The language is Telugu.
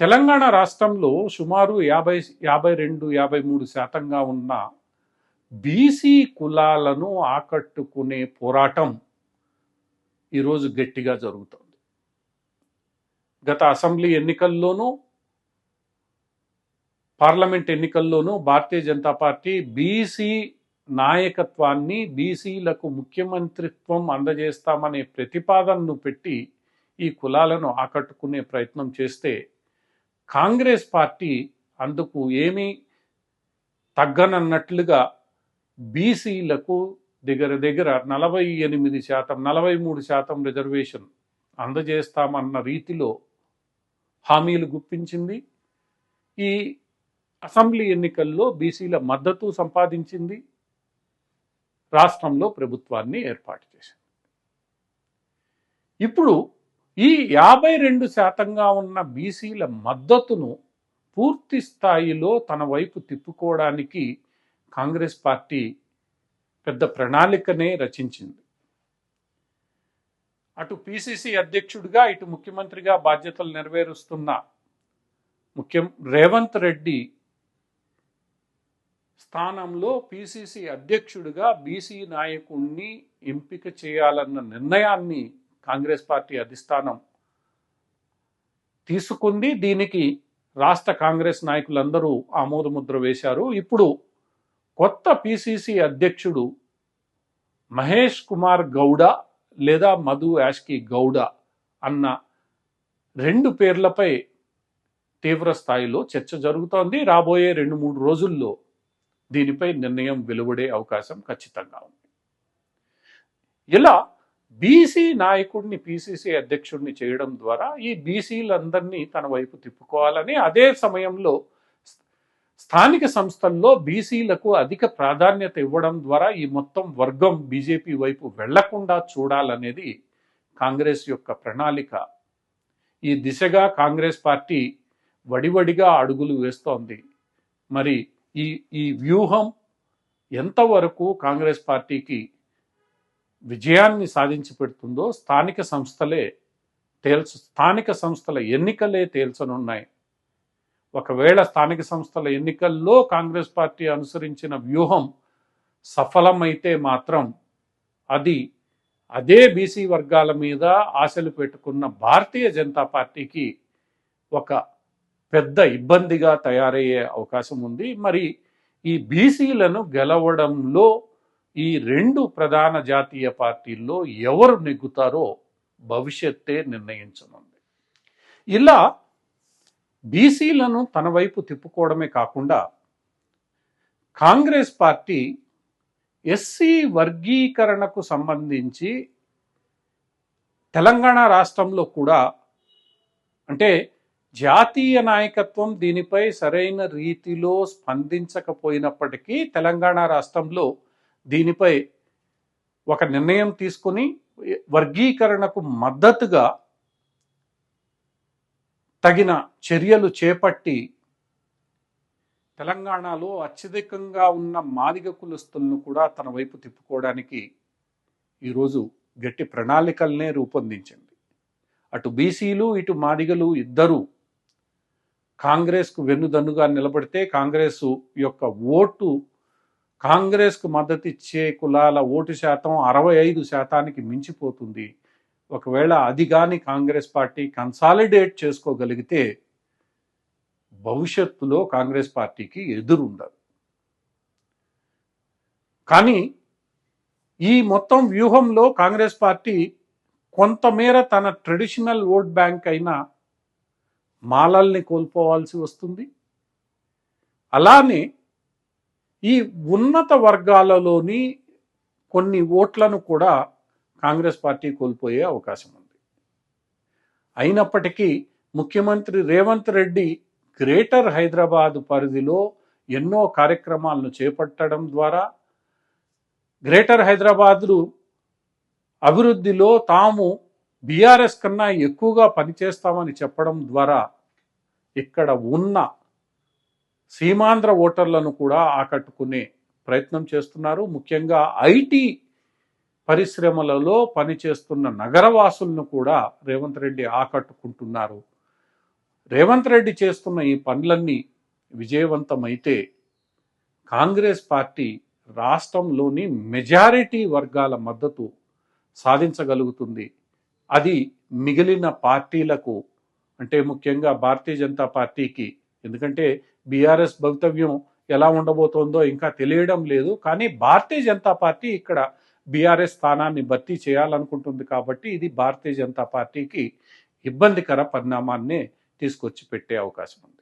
తెలంగాణ రాష్ట్రంలో సుమారు యాభై యాభై రెండు యాభై మూడు శాతంగా ఉన్న బీసీ కులాలను ఆకట్టుకునే పోరాటం ఈరోజు గట్టిగా జరుగుతోంది. గత అసెంబ్లీ ఎన్నికల్లోనూ పార్లమెంట్ ఎన్నికల్లోనూ భారతీయ జనతా పార్టీ బీసీ నాయకత్వాన్ని బీసీలకు ముఖ్యమంత్రిత్వం అందజేస్తామనే ప్రతిపాదనను పెట్టి ఈ కులాలను ఆకట్టుకునే ప్రయత్నం చేస్తే కాంగ్రెస్ పార్టీ అందుకు ఏమీ తగ్గనన్నట్లుగా బీసీలకు దగ్గర దగ్గర నలభై ఎనిమిది శాతం నలభై మూడు శాతం రిజర్వేషన్ అందజేస్తామన్న రీతిలో హామీలు గుప్పించింది. ఈ అసెంబ్లీ ఎన్నికల్లో బీసీల మద్దతు సంపాదించింది. రాష్ట్రంలో ప్రభుత్వాన్ని ఏర్పాటు చేసింది. ఇప్పుడు ఈ యాభై రెండు శాతంగా ఉన్న బీసీల మద్దతును పూర్తి స్థాయిలో తన వైపు తిప్పుకోవడానికి కాంగ్రెస్ పార్టీ పెద్ద ప్రణాళికనే రచించింది. అటు పిసిసి అధ్యక్షుడిగా ఇటు ముఖ్యమంత్రిగా బాధ్యతలు నెరవేరుస్తున్న ముఖ్యం రేవంత్ రెడ్డి స్థానంలో పిసిసి అధ్యక్షుడిగా బీసీ నాయకుణ్ణి ఎంపిక చేయాలన్న నిర్ణయాన్ని కాంగ్రెస్ పార్టీ అధిష్టానం తీసుకుంది. దీనికి రాష్ట్ర కాంగ్రెస్ నాయకులందరూ ఆమోదముద్ర వేశారు. ఇప్పుడు కొత్త పిసిసి అధ్యక్షుడు మహేష్ కుమార్ గౌడ లేదా మధు యాష్కి గౌడ అన్న రెండు పేర్లపై తీవ్ర స్థాయిలో చర్చ జరుగుతోంది. రాబోయే రెండు మూడు రోజుల్లో దీనిపై నిర్ణయం వెలువడే అవకాశం ఖచ్చితంగా ఉంది. ఇలా బీసీ నాయకుడిని పిసిసి అధ్యక్షుడిని చేయడం ద్వారా ఈ బీసీలందరినీ తన వైపు తిప్పుకోవాలని అదే సమయంలో స్థానిక సంస్థల్లో బీసీలకు అధిక ప్రాధాన్యత ఇవ్వడం ద్వారా ఈ మొత్తం వర్గం బీజేపీ వైపు వెళ్ళకుండా చూడాలనేది కాంగ్రెస్ యొక్క ప్రణాళిక. ఈ దిశగా కాంగ్రెస్ పార్టీ వడివడిగా అడుగులు వేస్తోంది. మరి ఈ ఈ వ్యూహం ఎంతవరకు కాంగ్రెస్ పార్టీకి విజయాన్ని సాధించి పెడుతుందో స్థానిక సంస్థలే తేల్చు స్థానిక సంస్థల ఎన్నికలే తేల్చనున్నాయి. ఒకవేళ స్థానిక సంస్థల ఎన్నికల్లో కాంగ్రెస్ పార్టీ అనుసరించిన వ్యూహం సఫలమైతే మాత్రం అది అదే బీసీ వర్గాల మీద ఆశలు పెట్టుకున్న భారతీయ జనతా పార్టీకి ఒక పెద్ద ఇబ్బందిగా తయారయ్యే అవకాశం ఉంది. మరి ఈ బీసీలను గెలవడంలో ఈ రెండు ప్రధాన జాతీయ పార్టీల్లో ఎవరు నెగ్గుతారో భవిష్యత్తే నిర్ణయించనుంది. ఇలా బీసీలను తన వైపు తిప్పుకోవడమే కాకుండా కాంగ్రెస్ పార్టీ ఎస్సీ వర్గీకరణకు సంబంధించి తెలంగాణ రాష్ట్రంలో కూడా అంటే జాతీయ నాయకత్వం దీనిపై సరైన రీతిలో స్పందించకపోయినప్పటికీ తెలంగాణ రాష్ట్రంలో దీనిపై ఒక నిర్ణయం తీసుకుని వర్గీకరణకు మద్దతుగా తగిన చర్యలు చేపట్టి తెలంగాణలో అత్యధికంగా ఉన్న మాదిగ కులస్తులను కూడా తన వైపు తిప్పుకోవడానికి ఈరోజు గట్టి ప్రణాళికల్నే రూపొందించింది. అటు బీసీలు ఇటు మాదిగలు ఇద్దరూ కాంగ్రెస్కు వెన్నుదన్నుగా నిలబడితే కాంగ్రెస్ యొక్క ఓటు కాంగ్రెస్కు మద్దతు ఇచ్చే కులాల ఓటు శాతం అరవై ఐదు శాతానికి మించిపోతుంది. ఒకవేళ అది కానీ కాంగ్రెస్ పార్టీ కన్సాలిడేట్ చేసుకోగలిగితే భవిష్యత్తులో కాంగ్రెస్ పార్టీకి ఎదురుండదు. కానీ ఈ మొత్తం వ్యూహంలో కాంగ్రెస్ పార్టీ కొంతమేర తన ట్రెడిషనల్ ఓట్ బ్యాంక్ అయిన మాలల్ని కోల్పోవాల్సి వస్తుంది. అలానే ఈ ఉన్నత వర్గాలలోని కొన్ని ఓట్లను కూడా కాంగ్రెస్ పార్టీ కోల్పోయే అవకాశం ఉంది. అయినప్పటికీ ముఖ్యమంత్రి రేవంత్ రెడ్డి గ్రేటర్ హైదరాబాద్ పరిధిలో ఎన్నో కార్యక్రమాలను చేపట్టడం ద్వారా గ్రేటర్ హైదరాబాద్లు అభివృద్ధిలో తాము బీఆర్ఎస్ కన్నా ఎక్కువగా పనిచేస్తామని చెప్పడం ద్వారా ఇక్కడ ఉన్న సీమాంధ్ర ఓటర్లను కూడా ఆకట్టుకునే ప్రయత్నం చేస్తున్నారు. ముఖ్యంగా ఐటీ పరిశ్రమలలో పనిచేస్తున్న నగరవాసులను కూడా రేవంత్ రెడ్డి ఆకట్టుకుంటున్నారు. రేవంత్ రెడ్డి చేస్తున్న ఈ పనులన్నీ విజయవంతమైతే కాంగ్రెస్ పార్టీ రాష్ట్రంలోని మెజారిటీ వర్గాల మద్దతు సాధించగలుగుతుంది. అది మిగిలిన పార్టీలకు అంటే ముఖ్యంగా భారతీయ జనతా పార్టీకి ఎందుకంటే బీఆర్ఎస్ భవితవ్యం ఎలా ఉండబోతోందో ఇంకా తెలియడం లేదు. కానీ భారతీయ జనతా పార్టీ ఇక్కడ బీఆర్ఎస్ స్థానాన్ని భర్తీ చేయాలనుకుంటుంది కాబట్టి ఇది భారతీయ జనతా పార్టీకి ఇబ్బందికర పరిణామాన్ని తీసుకొచ్చి పెట్టే అవకాశం ఉంది.